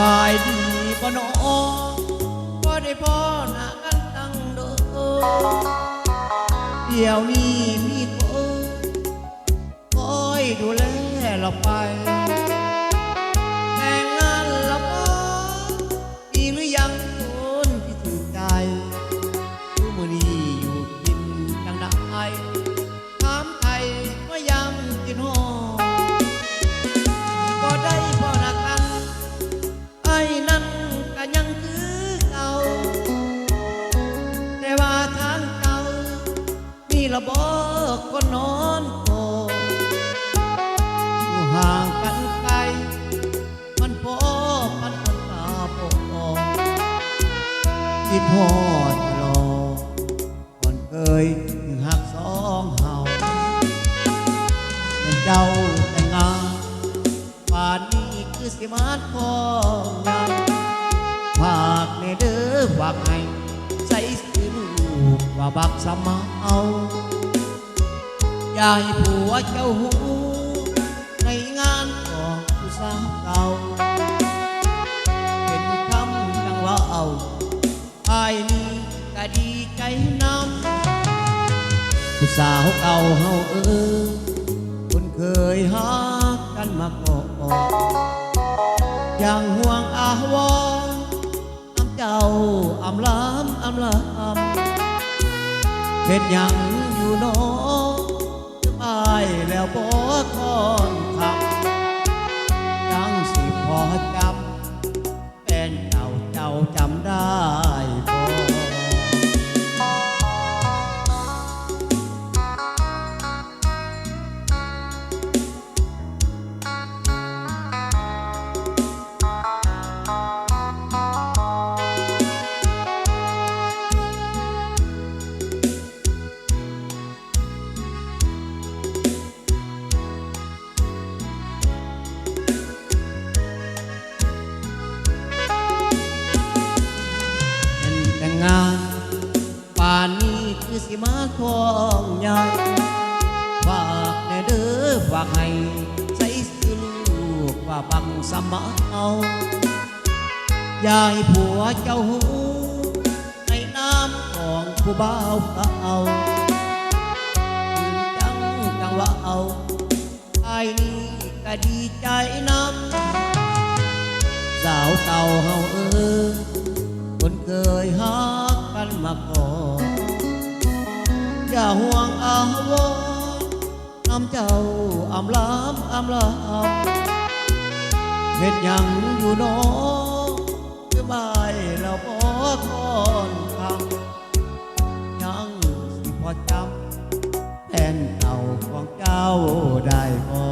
บายดีบ่น้องบ่ได้พ่อหน้ากันตั้งโดเดี๋ยวนี้มีคนคอยดูแลเราไป มีระบอกก็นอนโกอยู่ห่างกันไกล มันพอปันคนตาโปองคิดฮอดตลอก่อนเคยถึงหักสองเฮาเป็นเจ้าแต่งงานป่านนี้คือสิมาทองใหญ่ฝากในเด้อฝากให้ ว่าบักสมาเอาอย่าให้ผัวเจ้าหูในงานของผู้สาวเก่าเป็นคำดังว่าเอาอายนี้ก็ดีใจนำผู้สาวเก่าเฮาเออคนเคยหากกันมาก่อนอย่างห่วงอาวรณ์อำเจ้าอำลำอำลำ เห็นหยังอยู่น้องอายแล้วบ่ทอนคำยังสิพอ สิมาทองใหญ่ฝากแน่เด้อฝากให้ใส่ซื้อลูกว่าบังสมาเอาอย่าให้ผัวเจ้าหูในน้ำของผู้บ่าวเอายืนจังจังว่าเอาไอ้นี่ก็ดีใจนำสาวเก่าเฮาเออคนเคยฮักกันมาก่อน อย่าห่วงอาวรน้ำเจ้าอำลำอำลำเห็นยังอยู่หนอคือไม่เราพอทอนคำยังสิพอจำแทนเก่าของเจ้าได้พอ